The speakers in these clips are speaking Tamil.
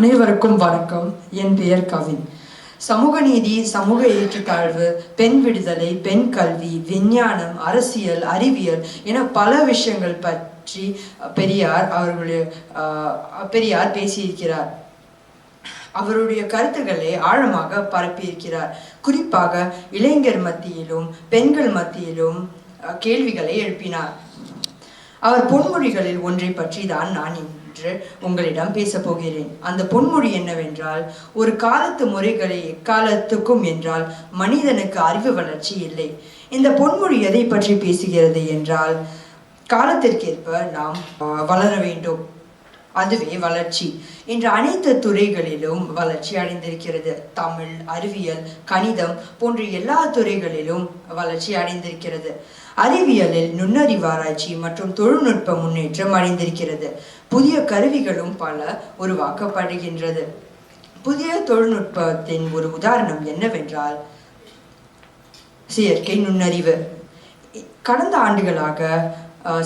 அனைவருக்கும் வணக்கம். என் பெயர் கவின். சமூக நீதி சமூக ஏற்றுத்தாழ்வு பெண் விடுதலை பெண் கல்வி விஞ்ஞானம் அரசியல் அறிவியல் என பல விஷயங்கள் பற்றி பெரியார் அவர்களுடைய பெரியார் பேசியிருக்கிறார். அவருடைய கருத்துக்களை ஆழமாக பரப்பியிருக்கிறார். குறிப்பாக இளைஞர் மத்தியிலும் பெண்கள் மத்தியிலும் கேள்விகளை எழுப்பினார். அவர் பொன்மொழிகளில் ஒன்றை பற்றி தான் நான் இன்று உங்களிடம் பேசப் போகிறேன். அந்த பொன்மொழி என்னவென்றால் ஒரு காலத்து முறைகளை எக்காலத்துக்கும் என்றால் மனிதனுக்கு அறிவு வளர்ச்சி இல்லை. இந்த பொன்மொழி எதை பற்றி பேசுகிறது என்றால் காலத்திற்கேற்ப நாம் வளர வேண்டும். அதுவே வளர்ச்சி. இன்று அனைத்து துறைகளிலும் வளர்ச்சி அடைந்திருக்கிறது. தமிழ் அறிவியல் கணிதம் போன்ற எல்லா துறைகளிலும் வளர்ச்சி அடைந்திருக்கிறது. அறிவியலில் நுண்ணறிவாராய்ச்சி மற்றும் தொழில்நுட்ப முன்னேற்றம் அடைந்திருக்கிறது. புதிய கருவிகளும் பல உருவாக்கப்படுகின்றது. புதிய தொழில்நுட்பத்தின் ஒரு உதாரணம் என்னவென்றால் செயற்கை நுண்ணறிவு. கடந்த ஆண்டுகளாக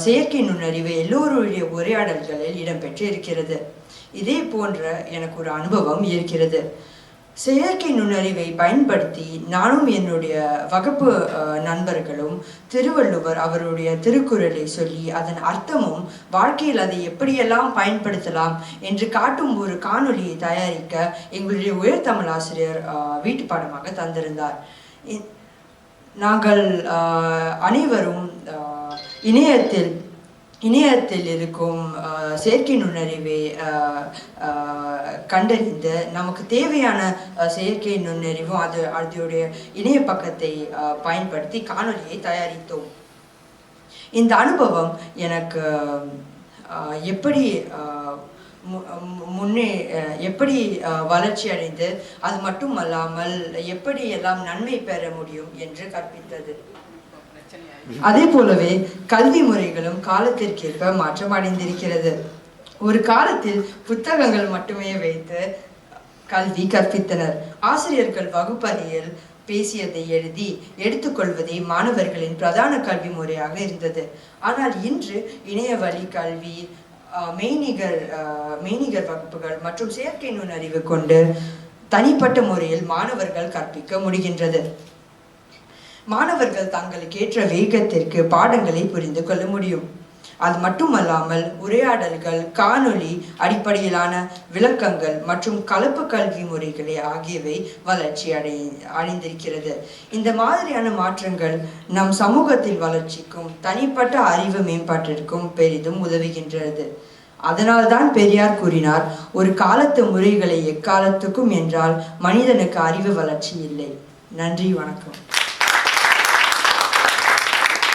செயற்கை நுண்ணறிவு எல்லோருடைய உரையாடல்களில் இடம்பெற்று இருக்கிறது இதே போன்ற எனக்கு ஒரு அனுபவம் இருக்கிறது. செயற்கை நுண்ணறிவை பயன்படுத்தி நானும் என்னுடைய வகுப்பு நண்பர்களும் திருவள்ளுவர் அவருடைய திருக்குறளை சொல்லி அதன் அர்த்தமும் வாழ்க்கையில் அதை எப்படியெல்லாம் பயன்படுத்தலாம் என்று காட்டும் ஒரு காணொலியை தயாரிக்க எங்களுடைய உயர்தமிழ் ஆசிரியர் வீட்டு பாடமாக தந்திருந்தார். நாங்கள் அனைவரும் இணையத்தில் இணையத்தில் இருக்கும் செயற்கை நுண்ணறிவை கண்டறிந்து நமக்கு தேவையான செயற்கை நுண்ணறிவும் அது அதோடைய இணைய பக்கத்தை பயன்படுத்தி காணொலியை தயாரித்தோம். இந்த அனுபவம் எனக்கு எப்படி மு- முன்னே எப்படி வளர்ச்சி அடைந்து அது மட்டுமல்லாமல் எப்படி எல்லாம் நன்மை பெற முடியும் என்று கற்பித்தது. அதே போலவே கல்வி முறைகளும் காலத்திற்கேற்ப மாற்றம் அடைந்திருக்கிறது ஒரு காலத்தில் புத்தகங்கள் மட்டுமே வைத்து கல்வி கற்பித்தனர். ஆசிரியர்கள் வகுப்பறையில் பேசியதை எழுதி எடுத்துக்கொள்வதே மாணவர்களின் பிரதான கல்வி முறையாக இருந்தது. ஆனால் இன்று இணைய வழி கல்வி மெய்நிகர் ஆஹ், மெய்நிகர் வகுப்புகள் மற்றும் செயற்கை நுண்ணறிவு கொண்டு தனிப்பட்ட முறையில் மாணவர்கள் கற்பிக்க முடிகின்றது. மாணவர்கள் தங்களுக்கு ஏற்ற வேகத்திற்கு பாடங்களை புரிந்து கொள்ள முடியும். அது மட்டுமல்லாமல் உரையாடல்கள் காணொளி அடிப்படையிலான விளக்கங்கள் மற்றும் கலப்பு கல்வி முறைகளே ஆகியவை வளர்ச்சி அடை அடைந்திருக்கிறது. இந்த மாதிரியான மாற்றங்கள் நம் சமூகத்தில் வளர்ச்சிக்கும் தனிப்பட்ட அறிவு மேம்பாட்டிற்கும் பெரிதும் உதவுகின்றது. அதனால்தான் பெரியார் கூறினார் ஒரு காலத்து முறைகளை எக்காலத்துக்கும் என்றால் மனிதனுக்கு அறிவு வளர்ச்சி இல்லை. நன்றி வணக்கம்.